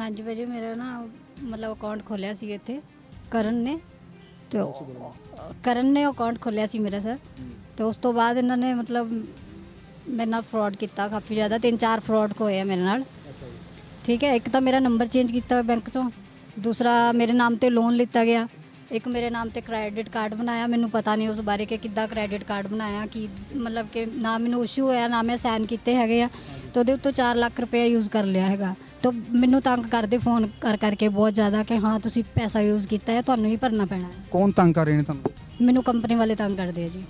ਹਾਂਜੀ ਭਾਜੀ ਮੇਰਾ ਨਾ ਮਤਲਬ ਅਕਾਊਂਟ ਖੋਲਿਆ ਸੀ ਇੱਥੇ ਕਰਨ ਨੇ। ਤੇ ਉਹ- ਕਰਨ ਨੇ ਅਕਾਊਂਟ ਖੋਲਿਆ ਸੀ ਮੇਰਾ ਸਰ। ਤੇ ਉਸ ਤੋਂ ਬਾਅਦ ਇਹਨਾਂ ਨੇ ਮਤਲਬ ਮੇਰੇ ਨਾਲ ਫਰਾਡ ਕੀਤਾ ਕਾਫੀ ਜ਼ਿਆਦਾ ਤਿੰਨ ਚਾਰ ਫਰਾਡ ਹੋਏ ਆ ਮੇਰੇ ਨਾਲ। ਠੀਕ ਹੈ ਇੱਕ ਤਾਂ ਮੇਰਾ ਨੰਬਰ ਚੇਂਜ ਕੀਤਾ ਬੈਂਕ ਤੋਂ ਦੂਸਰਾ ਮੇਰੇ ਨਾਮ ਤੇ ਲੋਨ ਲਿੱਤਾ ਗਿਆ। ਇੱਕ ਮੇਰੇ ਨਾਮ ਤੇ ਕ੍ਰੈਡਿਟ ਕਾਰਡ ਬਣਾਇਆ ਮੈਨੂੰ ਪਤਾ ਨਹੀਂ ਉਸ ਬਾਰੇ ਕਿ ਕਿੱਦਾਂ ਕ੍ਰੈਡਿਟ ਕਾਰਡ ਬਣਾਇਆ ਕਿ ਮਤਲਬ ਕਿ ਨਾ ਮੈਨੂੰ ਇਸ਼ੂ ਹੋਇਆ ਨਾ ਮੈਂ ਸਾਈਨ ਕੀਤੇ ਹੈਗੇ ਆ। ਤੇ ਉਹਦੇ ਉੱਤੋਂ 4 ਲੱਖ ਰੁਪਏ ਯੂਜ਼ ਕਰ ਲਿਆ ਹੈਗਾ। ਤਾਂ ਮੈਨੂੰ ਤੰਗ ਕਰਦੇ ਫੋਨ ਕਰ ਕਰਕੇ ਬਹੁਤ ਜ਼ਿਆਦਾ ਕਿ ਹਾਂ ਤੁਸੀਂ ਪੈਸਾ ਯੂਜ਼ ਕੀਤਾ ਹੈ ਤੁਹਾਨੂੰ ਹੀ ਭਰਨਾ ਪੈਣਾ ਹੈ। ਕੌਣ ਤੰਗ ਕਰ ਰਹੇ ਨੇ ਤੁਹਾਨੂੰ? ਮੈਨੂੰ ਕੰਪਨੀ ਵਾਲੇ ਤੰਗ ਕਰਦੇ ਆ ਜੀ।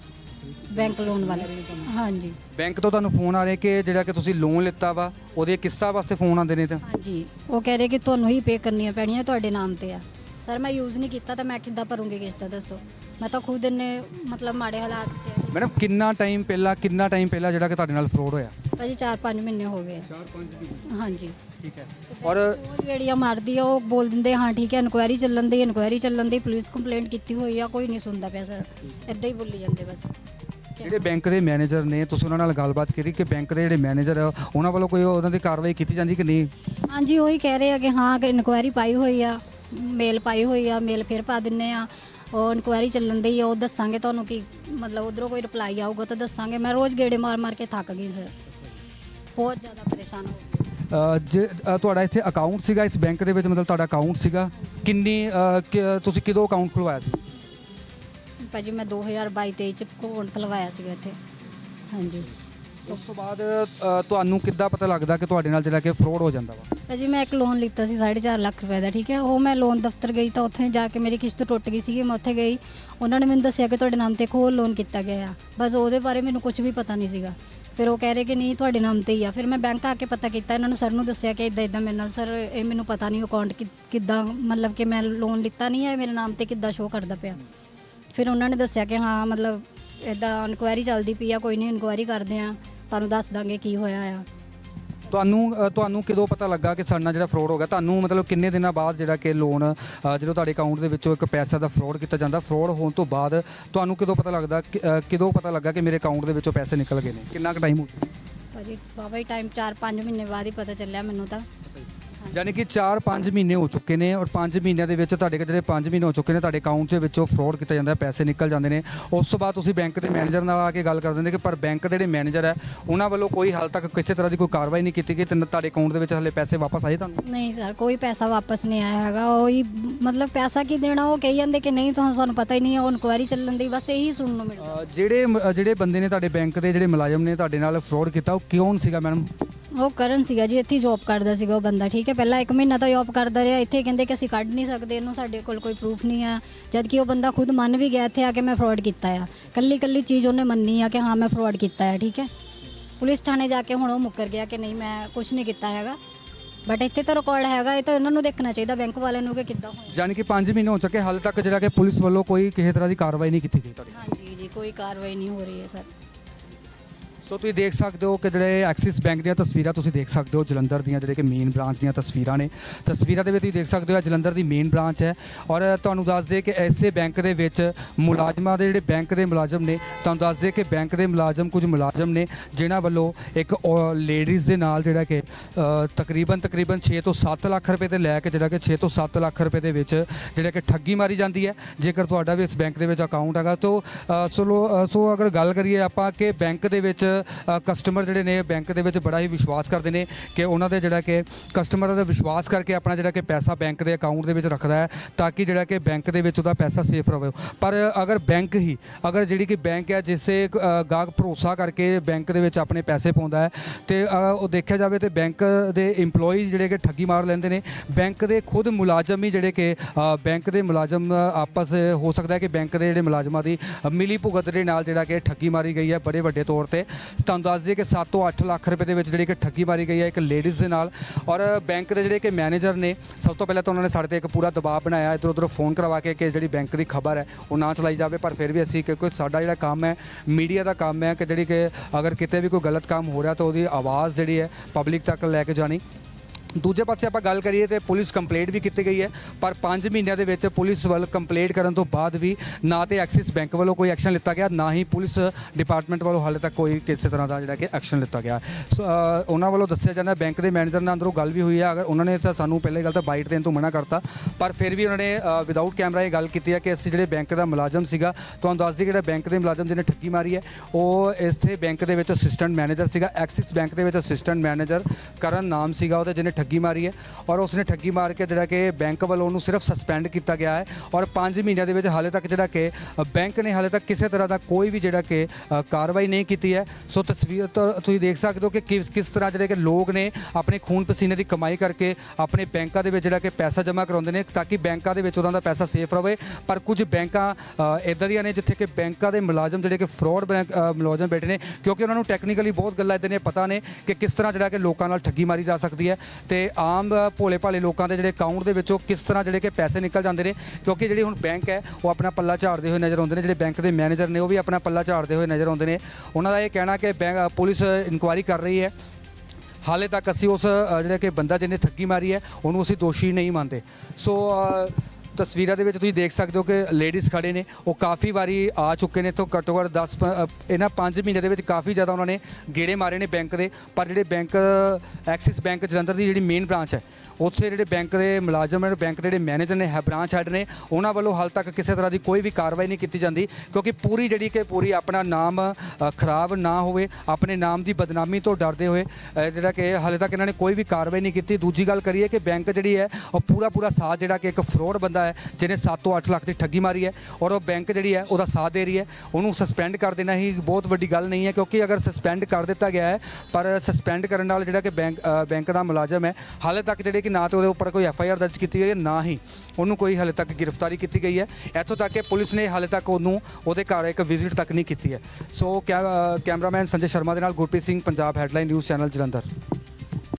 ਬੈਂਕ ਲੋਨ ਵਾਲੇ। ਹਾਂਜੀ। ਬੈਂਕ ਤੋਂ ਤੁਹਾਨੂੰ ਫੋਨ ਆ ਰਿਹਾ ਕਿ ਜਿਹੜਾ ਕਿ ਤੁਸੀਂ ਲੋਨ ਲਿੱਤਾ ਵਾ ਉਹਦੇ ਕਿਸ਼ਤਾਂ ਵਾਸਤੇ ਫੋਨ ਆਉਂਦੇ ਨੇ ਤਾਂ? ਹਾਂਜੀ। ਉਹ ਕਹਿ ਰਹੇ ਕਿ ਤੁਹਾਨੂੰ ਹੀ ਪੇ ਕਰਨੀਆਂ ਪੈਣੀਆਂ ਤੁਹਾਡੇ ਨਾਮ ਤੇ ਆ। ਸਰ ਮੈਂ ਯੂਜ਼ ਨਹੀਂ ਕੀਤਾ ਤਾਂ ਮੈਂ ਕਿੱਦਾਂ ਭਰੂੰਗੀ ਕਿਸ਼ਤਾਂ ਦੱਸੋ। ਮੈਂ ਤਾਂ ਖੁਦ ਇੰਨੇ ਮਤਲਬ ਮਾੜੇ ਹਾਲਾਤ 'ਚ ਹਾਂ। ਮੈਡਮ ਕਿੰਨਾ ਟਾਈਮ ਪਹਿਲਾਂ ਕਿੰਨਾ ਟਾਈਮ ਪਹਿਲਾਂ ਜਿਹੜਾ ਕਿ ਤੁਹਾਡੇ ਨਾਲ ਫਰਾਡ ਹੋਇਆ? ਭਾਜੀ 4-5 ਮਹੀਨੇ ਹੋ ਗਏ ਆ। 4-5 ਮਹੀਨੇ। ਹਾਂਜੀ। ਠੀਕ ਹੈ। ਔਰ ਉਹ ਜਿਹੜੀਆਂ ਮਾਰਦੀ ਆ ਉਹ ਬੋਲ ਦਿੰਦੇ ਹਾਂ ਠੀਕ ਹੈ ਇਨਕੁਆਇਰੀ ਚੱਲਣ ਦੀ ਇਨਕੁਆਇਰੀ ਚੱਲਣ ਦੀ ਪੁਲਿਸ ਕੰਪਲੇਂਟ ਕੀਤੀ ਹੋਈ ਆ ਕੋਈ ਨਹੀਂ ਸੁਣਦਾ ਪਿਆ ਸਰ। ਇਦਾਂ ਹੀ ਬੋਲੀ ਜਾਂਦੇ ਬਸ। ਜਿਹੜੇ ਬੈਂਕ ਦੇ ਮੈਨੇਜਰ ਨੇ ਤੁਸੀਂ ਉਹਨਾਂ ਨਾਲ ਗੱਲਬਾਤ ਕੀਤੀ ਕਿ ਬੈਂਕ ਦੇ ਜਿਹੜੇ ਮੈਨੇਜਰ ਆ ਉਹਨਾਂ ਵੱਲੋਂ ਕੋਈ ਉਹਨਾਂ ਦੀ ਕਾਰਵਾਈ ਕੀਤੀ ਜਾਂਦੀ ਕਿ ਨਹੀਂ? ਹਾਂਜੀ ਉਹੀ ਕਹਿ ਰਹੇ ਆ ਕਿ ਹਾਂ ਕਿ ਇਨਕੁਆਇਰੀ ਪਾਈ ਹੋਈ ਆ ਮੇਲ ਪਾਈ ਹੋਈ ਆ ਮੇਲ ਫਿਰ ਪਾ ਦਿੰਨੇ ਆ। ਉਹ ਇਨਕੁਆਇਰੀ ਚੱਲਣ ਦੀ ਆ ਉਹ ਦੱਸਾਂਗੇ ਤੁਹਾਨੂੰ ਕਿ ਮਤਲਬ ਉਧਰੋਂ ਕੋਈ ਰਿਪਲਾਈ ਆਊਗਾ ਤਾਂ ਦੱਸਾਂਗੇ। ਮੈਂ ਰੋਜ਼ ਗੇੜੇ ਮਾਰ ਮਾਰ ਕੇ ਥੱਕ ਗਈ ਸਰ। ਬਹੁਤ ਜ਼ਿਆਦਾ ਪਰੇਸ਼ਾਨ ਹੋ ਗਈ। ਜੇ ਅ, ਤੁਹਾਡਾ ਇੱਥੇ ਅਕਾਊਂਟ ਸੀਗਾ ਇਸ ਬੈਂਕ ਦੇ ਵਿੱਚ ਮਤਲਬ ਤੁਹਾਡਾ ਅਕਾਊਂਟ ਸੀਗਾ। ਕਿੰਨੀ ਅ, ਕਿ- ਤੁਸੀਂ ਕਿਦੋਂ ਅਕਾਊਂਟ ਖੁਲਵਾਇਆ ਸੀ? ਭਾਜੀ ਮੈਂ 2022 23 ਚ ਕੋਡ ਖਲਵਾਇਆ ਸੀਗਾ ਇੱਥੇ। ਹਾਂਜੀ। ਉਸ ਤੋਂ ਬਾਅਦ ਅ, ਤੁਹਾਨੂੰ ਕਿੱਦਾਂ ਪਤਾ ਲੱਗਦਾ ਕਿ ਤੁਹਾਡੇ ਨਾਲ ਜਿਹੜਾ ਕਿ ਫਰਾਡ ਹੋ ਜਾਂਦਾ ਵਾ? ਭਾਜੀ ਮੈਂ ਇੱਕ ਲੋਨ ਲਿੱਤਾ ਸੀ 4.5 ਲੱਖ ਰੁਪਏ ਦਾ ਠੀਕ ਹੈ? ਉਹ ਮੈਂ ਲੋਨ ਦਫ਼ਤਰ ਗਈ ਤਾਂ ਉੱਥੇ ਜਾ ਕੇ ਮੇਰੀ ਕਿਸ਼ਤ ਟੁੱਟ ਗਈ ਸੀਗੀ ਮੈਂ ਉੱਥੇ ਗਈ। ਉਹਨਾਂ ਨੇ ਮੈਨੂੰ ਦੱਸਿਆ ਕਿ ਤੁਹਾਡੇ ਨਾਮ ਤੇ ਇੱਕ ਹੋਰ ਲੋਨ ਕੀਤਾ ਗਿਆ ਆ। ਬਸ ਉਹਦੇ ਬਾਰੇ ਮੈਨੂੰ ਕੁਝ ਵੀ ਪਤਾ ਨਹੀਂ ਸੀਗਾ। ਫਿਰ ਉਹ ਕਹਿ ਰਹੇ ਕਿ ਨਹੀਂ, ਤੁਹਾਡੇ ਨਾਮ ਤੇ ਹੀ ਆ। ਫਿਰ ਮੈਂ ਬੈਂਕ ਆ ਕੇ ਪਤਾ ਕੀਤਾ, ਇਹਨਾਂ ਨੂੰ ਸਰ ਨੂੰ ਦੱਸਿਆ ਕਿ ਇਦਾਂ ਇਦਾਂ ਮੇਰੇ ਨਾਲ, ਸਰ, ਇਹ ਮੈਨੂੰ ਪਤਾ ਨਹੀਂ ਅਕਾਊਂਟ ਕਿੱਦਾਂ, ਮਤਲਬ ਕਿ ਮੈਂ ਲੋਨ ਲਿੱਤਾ ਨਹੀਂ ਹੈ ਮੇਰੇ ਨਾਮ ਤੇ ਕਿੱਦਾਂ ਸ਼ੋਅ ਕਰਦਾ ਪਿਆ। ਫਿਰ ਉਹਨਾਂ ਨੇ ਦੱਸਿਆ ਕਿ ਹਾਂ, ਮਤਲਬ ਇਦਾਂ ਇਨਕੁਆਇਰੀ ਚੱਲਦੀ ਪਈ ਆ, ਕੋਈ ਨਹੀਂ ਇਨਕੁਆਇਰੀ ਕਰਦੇ ਆ, ਤੁਹਾਨੂੰ ਦੱਸ ਦਾਂਗੇ ਕੀ ਹੋਇਆ ਆ। ਤੁਹਾਨੂੰ ਅ, ਤੁਹਾਨੂੰ ਕਿਦੋਂ ਪਤਾ ਲੱਗਾ ਕਿ ਸਾਡੇ ਨਾਲ ਜਿਹੜਾ ਫਰਾਡ ਹੋ ਗਿਆ? ਤੁਹਾਨੂੰ ਮਤਲਬ ਕਿੰਨੇ ਦਿਨਾਂ ਬਾਅਦ ਜਿਹੜਾ ਕਿ ਲੋਨ ਜਦੋਂ ਤੁਹਾਡੇ ਅਕਾਊਂਟ ਦੇ ਵਿੱਚੋਂ ਇੱਕ ਪੈਸਾ ਦਾ ਫਰਾਡ ਕੀਤਾ ਜਾਂਦਾ ਫਰਾਡ ਹੋਣ ਤੋਂ ਬਾਅਦ ਤੁਹਾਨੂੰ ਕਿਦੋਂ ਪਤਾ ਲੱਗਦਾ ਕਿ, ਅ, ਕਿਦੋਂ ਪਤਾ ਲੱਗਾ ਕਿ ਮੇਰੇ ਅਕਾਊਂਟ ਦੇ ਵਿੱਚੋਂ ਪੈਸੇ ਨਿਕਲ ਗਏ ਨੇ? ਕਿੰਨਾ ਕੁ ਟਾਈਮ ਹੋ ਗਿਆ? ਭਾਜੀ ਬਾਬਾ ਹੀ ਟਾਈਮ 4-5 ਮਹੀਨੇ ਬਾਅਦ ਹੀ ਪਤਾ ਚੱਲਿਆ ਮੈਨੂੰ ਤਾਂ। ਯਾਨੀ ਕਿ 4-5 ਮਹੀਨੇ ਹੋ ਚੁੱਕੇ ਨੇ ਔਰ 5 ਮਹੀਨਿਆਂ ਦੇ ਵਿੱਚ ਤੁਹਾਡੇ ਕੋਲ ਜਿਹੜੇ 5 ਮਹੀਨੇ ਹੋ ਚੁੱਕੇ ਨੇ ਤੁਹਾਡੇ ਅਕਾਊਂਟ ਦੇ ਵਿੱਚੋਂ ਫਰਾਡ ਕੀਤਾ ਜਾਂਦਾ ਹੈ ਪੈਸੇ ਨਿਕਲ ਜਾਂਦੇ ਨੇ। ਉਸ ਤੋਂ ਬਾਅਦ ਤੁਸੀਂ ਬੈਂਕ ਦੇ ਮੈਨੇਜਰ ਨਾਲ ਆ ਕੇ ਗੱਲ ਕਰ ਦਿੰਦੇ ਕਿ ਪਰ ਬੈਂਕ ਦੇ ਜਿਹੜੇ ਮੈਨੇਜਰ ਹੈ ਉਹਨਾਂ ਵੱਲੋਂ ਕੋਈ ਹਾਲ ਤੱਕ ਕਿਸੇ ਤਰ੍ਹਾਂ ਦੀ ਕੋਈ ਕਾਰਵਾਈ ਨਹੀਂ ਕੀਤੀ ਗਈ ਤੇ ਤੁਹਾਡੇ ਅਕਾਊਂਟ ਦੇ ਵਿੱਚ ਹਲੇ ਪੈਸੇ ਵਾਪਸ ਆਏ ਤੁਹਾਨੂੰ? ਨਹੀਂ ਸਰ ਕੋਈ ਪੈਸਾ ਵਾਪਸ ਨਹੀਂ ਆਇਆ ਹੈਗਾ। ਉਹ ਹੀ ਮਤਲਬ ਪੈਸਾ ਕੀ ਦੇਣਾ ਉਹ ਕਹੀ ਜਾਂਦੇ ਕਿ ਨਹੀਂ ਤੁਹਾਨੂੰ ਸਾਨੂੰ ਪਤਾ ਹੀ ਨਹੀਂ ਹੈ ਉਹ ਇਨਕੁਆਇਰੀ ਚੱਲਣ ਦੀ ਬਸ ਇਹੀ ਸੁਣਨ ਨੂੰ ਮਿਲਦਾ। ਅ, ਜਿਹੜੇ ਮ- ਜਿਹੜੇ ਬੰਦੇ ਨੇ ਤੁਹਾਡੇ ਬੈਂਕ ਦੇ ਜਿਹੜੇ ਮੁਲਾਜ਼ਮ ਨੇ ਤੁਹਾਡੇ ਨਾਲ ਫਰਾਡ ਕੀਤਾ ਉਹ ਕਿਉਂ ਸੀਗਾ ਮੈਡਮ? ਉਹ ਕਰਨ ਸੀਗਾ ਜੀ ਇੱਥੇ ਜੌਬ ਕਰਦਾ ਸੀਗਾ ਉਹ ਬੰਦਾ ਠੀਕ ਹੈ? ਪਹਿਲਾਂ 1 ਮਹੀਨਾ ਤਾਂ ਜੌਬ ਕਰਦਾ ਰਿਹਾ ਇੱਥੇ ਕਹਿੰਦੇ ਕਿ ਅਸੀਂ ਕੱਢ ਨਹੀਂ ਸਕਦੇ ਇਹਨੂੰ ਸਾਡੇ ਕੋਲ ਕੋਈ ਪ੍ਰੂਫ ਨਹੀਂ ਆ। ਜਦ ਕਿ ਉਹ ਬੰਦਾ ਖੁਦ ਮੰਨ ਵੀ ਗਿਆ ਇੱਥੇ ਆ ਕੇ ਮੈਂ ਫਰਾਡ ਕੀਤਾ ਆ। ਕੱਲੀ ਕੱਲੀ ਚੀਜ਼ ਉਹਨੇ ਮੰਨੀ ਆ ਕਿ ਹਾਂ ਮੈਂ ਫਰਾਡ ਕੀਤਾ ਹੈ ਠੀਕ ਹੈ? ਪੁਲਿਸ ਥਾਣੇ ਜਾ ਕੇ ਹੁਣ ਉਹ ਮੁੱਕਰ ਗਿਆ ਕਿ ਨਹੀਂ ਮੈਂ ਕੁਝ ਨਹੀਂ ਕੀਤਾ ਹੈਗਾ। ਬਟ ਇੱਥੇ ਤਾਂ ਰਿਕਾਰਡ ਹੈਗਾ ਇਹ ਤਾਂ ਇਹਨਾਂ ਨੂੰ ਦੇਖਣਾ ਚਾਹੀਦਾ ਬੈਂਕ ਵਾਲਿਆਂ ਨੂੰ ਕਿ ਕਿੱਦਾਂ ਹੋਇਆ। ਯਾਨੀ ਕਿ 5 ਮਹੀਨੇ ਹੋ ਚੁੱਕੇ ਹਾਲੇ ਤੱਕ ਜਿਹੜਾ ਕਿ ਪੁਲਿਸ ਵੱਲੋਂ ਕੋਈ ਕਿਸੇ ਤਰ੍ਹਾਂ ਦੀ ਕਾਰਵਾਈ ਨਹੀਂ ਕੀਤੀ ਗਈ ਤੁਹਾਡੇ। ਹਾਂਜੀ ਜੀ ਕੋਈ ਕਾਰਵਾਈ ਨਹੀਂ ਹੋ ਰਹੀ ਹੈ ਸਰ। ਸੋ ਤੁਸੀਂ ਦੇਖ ਸਕਦੇ ਹੋ ਕਿ ਜਿਹੜੇ ਐਕਸਿਸ ਬੈਂਕ ਦੀਆਂ ਤਸਵੀਰਾਂ ਤੁਸੀਂ ਦੇਖ ਸਕਦੇ ਹੋ ਜਲੰਧਰ ਦੀਆਂ ਜਿਹੜੇ ਕਿ ਮੇਨ ਬ੍ਰਾਂਚ ਦੀਆਂ ਤਸਵੀਰਾਂ ਨੇ। ਤਸਵੀਰਾਂ ਦੇ ਵਿੱਚ ਤੁਸੀਂ ਦੇਖ ਸਕਦੇ ਹੋ ਇਹ ਜਲੰਧਰ ਦੀ ਮੇਨ ਬ੍ਰਾਂਚ ਹੈ ਔਰ ਤੁਹਾਨੂੰ ਦੱਸ ਦੇ ਕਿ ਐਸੇ ਬੈਂਕ ਦੇ ਵਿੱਚ ਮੁਲਾਜ਼ਮਾਂ ਦੇ ਜਿਹੜੇ ਬੈਂਕ ਦੇ ਮੁਲਾਜ਼ਮ ਨੇ ਤੁਹਾਨੂੰ ਦੱਸ ਦੇ ਕਿ ਬੈਂਕ ਦੇ ਮੁਲਾਜ਼ਮ ਕੁਝ ਮੁਲਾਜ਼ਮ ਨੇ ਜਿਨ੍ਹਾਂ ਵੱਲੋਂ ਇੱਕ ਲੇਡੀਜ਼ ਦੇ ਨਾਲ ਜਿਹੜਾ ਕਿ ਤਕਰੀਬਨ ਤਕਰੀਬਨ 6 ਤੋਂ 7 ਲੱਖ ਰੁਪਏ ਤੇ ਲੈ ਕੇ ਜਿਹੜਾ ਕਿ 6 ਤੋਂ 7 ਲੱਖ ਰੁਪਏ ਦੇ ਵਿੱਚ ਜਿਹੜਾ ਕਿ ਠੱਗੀ ਮਾਰੀ ਜਾਂਦੀ ਹੈ। ਜੇਕਰ ਤੁਹਾਡਾ ਵੀ ਇਸ ਬੈਂਕ ਦੇ ਵਿੱਚ ਅਕਾਊਂਟ ਹੈਗਾ ਤਾਂ ਅ, ਸੋ ਸੋ ਅਗਰ ਗੱਲ ਕਰੀਏ ਆਪਾਂ ਕਿ ਬੈਂਕ ਦੇ ਵਿੱਚ ਕਸਟਮਰ ਜਿਹੜੇ ਨੇ ਬੈਂਕ ਦੇ ਵਿੱਚ ਬੜਾ ਹੀ ਵਿਸ਼ਵਾਸ ਕਰਦੇ ਨੇ ਕਿ ਉਹਨਾਂ ਦੇ ਜਿਹੜਾ ਕਿ ਕਸਟਮਰਾਂ ਦਾ ਵਿਸ਼ਵਾਸ ਕਰਕੇ ਆਪਣਾ ਜਿਹੜਾ ਕਿ ਪੈਸਾ ਬੈਂਕ ਦੇ ਅਕਾਊਂਟ ਦੇ ਵਿੱਚ ਰੱਖਦਾ ਹੈ ਤਾਂ ਕਿ ਜਿਹੜਾ ਕਿ ਬੈਂਕ ਦੇ ਵਿੱਚ ਉਹਦਾ ਪੈਸਾ ਸੇਫ ਰਹੇ ਪਰ ਅਗਰ ਬੈਂਕ ਹੀ, ਅਗਰ ਜਿਹੜੀ ਕਿ ਬੈਂਕ ਹੈ ਜਿਸੇ ਗਾਹਕ ਭਰੋਸਾ ਕਰਕੇ ਬੈਂਕ ਦੇ ਵਿੱਚ ਆਪਣੇ ਪੈਸੇ ਪਾਉਂਦਾ ਹੈ, ਤੇ ਉਹ ਦੇਖਿਆ ਜਾਵੇ ਤੇ ਬੈਂਕ ਦੇ EMPLOYEE ਜਿਹੜੇ ਕਿ ਠੱਗੀ ਮਾਰ ਲੈਂਦੇ ਨੇ ਬੈਂਕ ਦੇ ਖੁਦ ਮੁਲਾਜ਼ਮ ਹੀ ਜਿਹੜੇ ਕਿ ਬੈਂਕ ਦੇ ਮੁਲਾਜ਼ਮ ਆਪਸ ਹੋ ਸਕਦਾ ਹੈ ਕਿ ਬੈਂਕ ਦੇ ਜਿਹੜੇ ਮੁਲਾਜ਼ਮਾਂ ਦੀ ਮਿਲੀ ਭੁਗਤ ਦੇ ਨਾਲ ਜਿਹੜਾ ਕਿ ਠੱਗੀ ਮਾਰੀ ਗਈ ਹੈ ਬੜੇ ਵੱਡੇ ਤੌਰ ਤੇ। ਤੁਹਾਨੂੰ ਦੱਸ ਦਈਏ ਕਿ 7 ਤੋਂ 8 ਲੱਖ ਰੁਪਏ ਦੇ ਵਿੱਚ ਜਿਹੜੀ ਕਿ ਠੱਗੀ ਮਾਰੀ ਗਈ ਹੈ ਇੱਕ ਲੇਡੀਜ਼ ਦੇ ਨਾਲ। ਔਰ ਬੈਂਕ ਦੇ ਜਿਹੜੇ ਕਿ ਮੈਨੇਜਰ ਨੇ, ਸਭ ਤੋਂ ਪਹਿਲਾਂ ਤਾਂ ਉਹਨਾਂ ਨੇ ਸਾਡੇ ਤੇ ਇੱਕ ਪੂਰਾ ਦਬਾਅ ਬਣਾਇਆ ਇੱਧਰ ਉੱਧਰ ਫੋਨ ਕਰਵਾ ਕੇ ਕਿ ਜਿਹੜੀ ਬੈਂਕ ਦੀ ਖਬਰ ਹੈ, ਉਹ ਨਾ ਚਲਾਈ ਜਾਵੇ। ਪਰ ਫਿਰ ਵੀ ਅਸੀਂ ਕਿਉਂਕਿ ਸਾਡਾ ਜਿਹੜਾ ਕੰਮ ਹੈ ਮੀਡੀਆ ਦਾ ਕੰਮ ਹੈ ਕਿ ਜਿਹੜੀ ਕਿ ਅਗਰ ਕਿਤੇ ਵੀ ਕੋਈ ਗਲਤ ਕੰਮ ਹੋ ਰਿਹਾ ਤਾਂ ਉਹਦੀ ਆਵਾਜ਼ ਜਿਹੜੀ ਹੈ ਪਬਲਿਕ ਤੱਕ ਲੈ ਕੇ ਜਾਣੀ। ਦੂਜੇ ਪਾਸੇ ਆਪਾਂ ਗੱਲ ਕਰੀਏ ਤੇ ਪੁਲਿਸ ਕੰਪਲੇਂਟ ਵੀ ਕੀਤੀ ਗਈ ਹੈ, ਪਰ 5 ਮਹੀਨਿਆਂ ਦੇ ਵਿੱਚ ਪੁਲਿਸ ਵੱਲ ਕੰਪਲੇਂਟ ਕਰਨ ਤੋਂ ਬਾਅਦ ਵੀ ਨਾ ਤੇ ਐਕਸਿਸ ਬੈਂਕ ਵੱਲੋਂ ਕੋਈ ਐਕਸ਼ਨ ਲਿੱਤਾ ਗਿਆ, ਨਾ ਹੀ ਪੁਲਿਸ ਡਿਪਾਰਟਮੈਂਟ ਵੱਲੋਂ ਹਾਲੇ ਤੱਕ ਕੋਈ ਕਿਸੇ ਤਰ੍ਹਾਂ ਦਾ ਜਿਹੜਾ ਕਿ ਐਕਸ਼ਨ ਲਿੱਤਾ ਗਿਆ। ਸੋ ਉਹਨਾਂ ਵੱਲੋਂ ਦੱਸਿਆ ਜਾਂਦਾ ਬੈਂਕ ਦੇ ਮੈਨੇਜਰ ਨਾਲ ਅੰਦਰੋਂ ਗੱਲ ਵੀ ਹੋਈ ਹੈ, ਅਗਰ ਉਹਨਾਂ ਨੇ ਤਾਂ ਸਾਨੂੰ ਪਹਿਲੇ ਗੱਲ ਤਾਂ ਬਾਈਟ ਦੇਣ ਤੋਂ ਮਨਾ ਕਰਤਾ, ਪਰ ਫਿਰ ਵੀ ਉਹਨਾਂ ਨੇ ਵਿਦਆਊਟ ਕੈਮਰਾ ਇਹ ਗੱਲ ਕੀਤੀ ਹੈ ਕਿ ਅਸੀਂ ਜਿਹੜੇ ਬੈਂਕ ਦਾ ਮੁਲਾਜ਼ਮ ਸੀਗਾ, ਤੁਹਾਨੂੰ ਦੱਸ ਦਈਏ ਜਿਹੜਾ ਬੈਂਕ ਦੇ ਮੁਲਾਜ਼ਮ ਜਿਹਨੇ ਠੱਗੀ ਮਾਰੀ ਹੈ, ਉਹ ਇੱਥੇ ਬੈਂਕ ਦੇ ਵਿੱਚ ਅਸਿਸਟੈਂਟ ਮੈਨੇਜਰ ਸੀਗਾ, ਐਕਸਿਸ ਬੈਂਕ ਦੇ ਵਿੱਚ ਅਸਿਸਟੈਂਟ ਮੈਨੇਜਰ ਕਰਨ ਨਾਮ ਸੀਗਾ ਉਹਦੇ, ਜਿਹਨੇ ਠੱਗੀ ਮਾਰੀ ਹੈ ਔਰ ਉਸਨੇ ਠੱਗੀ ਮਾਰ ਕੇ ਜਿਹੜਾ ਕਿ ਬੈਂਕ ਵੱਲੋਂ ਉਹਨੂੰ ਸਿਰਫ ਸਸਪੈਂਡ ਕੀਤਾ ਗਿਆ ਹੈ ਔਰ 5 ਮਹੀਨਿਆਂ ਦੇ ਵਿੱਚ ਹਾਲੇ ਤੱਕ ਜਿਹੜਾ ਕਿ ਬੈਂਕ ਨੇ ਹਾਲੇ ਤੱਕ ਕਿਸੇ ਤਰ੍ਹਾਂ ਦਾ ਕੋਈ ਵੀ ਜਿਹੜਾ ਕਿ ਕਾਰਵਾਈ ਨਹੀਂ ਕੀਤੀ ਹੈ। ਸੋ ਤਸਵੀਰ ਤੋਂ ਤੁਸੀਂ ਦੇਖ ਸਕਦੇ ਹੋ ਕਿ ਕਿਸ ਕਿਸ ਤਰ੍ਹਾਂ ਜਿਹੜੇ ਕਿ ਲੋਕ ਨੇ ਆਪਣੇ ਖੂਨ ਪਸੀਨੇ ਦੀ ਕਮਾਈ ਕਰਕੇ ਆਪਣੇ ਬੈਂਕਾਂ ਦੇ ਵਿੱਚ ਜਿਹੜਾ ਕਿ ਪੈਸਾ ਜਮ੍ਹਾਂ ਕਰਾਉਂਦੇ ਨੇ ਤਾਂ ਕਿ ਬੈਂਕਾਂ ਦੇ ਵਿੱਚ ਉਹਨਾਂ ਦਾ ਪੈਸਾ ਸੇਫ ਰਹੇ ਪਰ ਕੁਝ ਬੈਂਕਾਂ ਇਦਾਂ ਦੀਆਂ ਨੇ ਜਿੱਥੇ ਕਿ ਬੈਂਕਾਂ ਦੇ ਮੁਲਾਜ਼ਮ ਜਿਹੜੇ ਕਿ ਫਰਾਡ ਬੈਂਕ ਮੁਲਾਜ਼ਮ ਬੈਠੇ ਨੇ ਕਿਉਂਕਿ ਉਹਨਾਂ ਨੂੰ ਟੈਕਨੀਕਲੀ ਬਹੁਤ ਗੱਲਾਂ ਇਦਾਂ ਦੀਆਂ ਪਤਾ ਨੇ ਕਿ ਕਿਸ ਤਰ੍ਹਾਂ ਜਿਹੜਾ ਕਿ ਲੋਕਾਂ ਨਾਲ ਠੱਗੀ ਮਾਰੀ ਜਾ ਸਕਦੀ ਹੈ। ਤੇ ਆਮ ਭੋਲੇ ਭਾਲੇ ਲੋਕਾਂ ਦੇ ਜਿਹੜੇ ਅਕਾਊਂਟ ਦੇ ਵਿੱਚੋਂ ਕਿਸ ਤਰ੍ਹਾਂ ਜਿਹੜੇ ਕਿ ਪੈਸੇ ਨਿਕਲ ਜਾਂਦੇ ਨੇ, ਕਿਉਂਕਿ ਜਿਹੜੀ ਹੁਣ ਬੈਂਕ ਹੈ, ਉਹ ਆਪਣਾ ਪੱਲਾ ਝਾੜਦੇ ਹੋਏ ਨਜ਼ਰ ਆਉਂਦੇ ਨੇ, ਜਿਹੜੇ ਬੈਂਕ ਦੇ ਮੈਨੇਜਰ ਨੇ, ਉਹ ਵੀ ਆਪਣਾ ਪੱਲਾ ਝਾੜਦੇ ਹੋਏ ਨਜ਼ਰ ਆਉਂਦੇ ਨੇ। ਉਹਨਾਂ ਦਾ ਇਹ ਕਹਿਣਾ ਕਿ ਬੈਂਕ ਪੁਲਿਸ ਇਨਕੁਆਇਰੀ ਕਰ ਰਹੀ ਹੈ। ਹਾਲੇ ਤੱਕ ਅਸੀਂ ਉਸ ਜਿਹੜਾ ਕਿ ਬੰਦਾ ਜਿਹਨੇ ਠੱਗੀ ਮਾਰੀ ਹੈ, ਉਹਨੂੰ ਅਸੀਂ ਦੋਸ਼ੀ ਨਹੀਂ ਮੰਨਦੇ। ਸੋ ਤਸਵੀਰਾਂ ਦੇ ਵਿੱਚ ਤੁਸੀਂ ਦੇਖ ਸਕਦੇ ਹੋ ਕਿ ਲੇਡੀਜ਼ ਖੜੇ ਨੇ, ਉਹ ਕਾਫੀ ਵਾਰੀ ਆ ਚੁੱਕੇ ਨੇ, ਇੱਥੋਂ ਘੱਟੋ ਘੱਟ 10 ਇਹਨਾਂ 5 ਮਹੀਨੇ ਦੇ ਵਿੱਚ ਕਾਫੀ ਜ਼ਿਆਦਾ ਉਹਨਾਂ ਨੇ ਗੇੜੇ ਮਾਰੇ ਨੇ ਬੈਂਕ ਦੇ, ਪਰ ਜਿਹੜੇ ਬੈਂਕ ਐਕਸਿਸ ਬੈਂਕ ਜਲੰਧਰ ਦੀ ਜਿਹੜੀ ਮੇਨ ਬ੍ਰਾਂਚ ਹੈ ਉੱਥੇ ਜਿਹੜੇ ਬੈਂਕ ਦੇ ਮੁਲਾਜ਼ਮ ਨੇ, ਬੈਂਕ ਦੇ ਜਿਹੜੇ ਮੈਨੇਜਰ ਨੇ, ਹੈ ਬ੍ਰਾਂਚ ਹੈਡ ਨੇ, ਉਹਨਾਂ ਵੱਲੋਂ ਹਾਲ ਤੱਕ ਕਿਸੇ ਤਰ੍ਹਾਂ ਦੀ ਕੋਈ ਵੀ ਕਾਰਵਾਈ ਨਹੀਂ ਕੀਤੀ ਜਾਂਦੀ ਕਿਉਂਕਿ ਪੂਰੀ ਜਿਹੜੀ ਕਿ ਪੂਰੀ ਆਪਣਾ ਨਾਮ ਖਰਾਬ ਨਾ ਹੋਵੇ, ਆਪਣੇ ਨਾਮ ਦੀ ਬਦਨਾਮੀ ਤੋਂ ਡਰਦੇ ਹੋਏ ਜਿਹੜਾ ਕਿ ਹਾਲੇ ਤੱਕ ਇਹਨਾਂ ਨੇ ਕੋਈ ਵੀ ਕਾਰਵਾਈ ਨਹੀਂ ਕੀਤੀ। ਦੂਜੀ ਗੱਲ ਕਰੀਏ ਕਿ ਬੈਂਕ ਜਿਹੜੀ ਹੈ, ਉਹ ਪੂਰਾ ਪੂਰਾ ਸਾਥ ਜਿਹੜਾ ਕਿ ਇੱਕ ਫਰੋਡ ਬੰਦਾ ਹੈ, ਜਿਹਨੇ 7 ਤੋਂ 8 ਲੱਖ ਦੀ ਠੱਗੀ ਮਾਰੀ ਹੈ ਔਰ ਉਹ ਬੈਂਕ ਜਿਹੜੀ ਹੈ, ਉਹਦਾ ਸਾਥ ਦੇ ਰਹੀ ਹੈ। ਉਹਨੂੰ ਸਸਪੈਂਡ ਕਰ ਦੇਣਾ ਹੀ ਬਹੁਤ ਵੱਡੀ ਗੱਲ ਨਹੀਂ ਹੈ ਕਿਉਂਕਿ ਅਗਰ ਸਸਪੈਂਡ ਕਰ ਦਿੱਤਾ ਗਿਆ ਹੈ, ਪਰ ਸਸਪੈਂਡ ਕਰਨ ਨਾਲ ਜਿਹੜਾ ਕਿ ਬੈਂਕ ਬੈਂਕ ਦਾ ਮੁਲਾਜ਼ਮ ਹੈ, ਹਾਲੇ ਤੱਕ ਜਿਹੜੇ ਕਿ ਨਾ ਤੇ ਉਹਦੇ ਉੱਪਰ ਕੋਈ ਐਫ ਆਈ ਆਰ ਦਰਜ ਕੀਤੀ ਗਈ ਹੈ, ਨਾ ਹੀ ਉਹਨੂੰ ਕੋਈ ਹਾਲੇ ਤੱਕ ਗ੍ਰਿਫਤਾਰੀ ਕੀਤੀ ਗਈ ਹੈ। ਇੱਥੋਂ ਤੱਕ ਕਿ ਪੁਲਿਸ ਨੇ ਹਾਲੇ ਤੱਕ ਉਹਨੂੰ, ਉਹਦੇ ਘਰ ਇੱਕ ਵਿਜ਼ਿਟ ਤੱਕ ਨਹੀਂ ਕੀਤੀ ਹੈ। ਸੋ ਕੈ- ਕੈਮਰਾਮੈਨ ਸੰਜੇ ਸ਼ਰਮਾ ਦੇ ਨਾਲ Gurpreet Singh, Punjab headline news channel Jalandhar.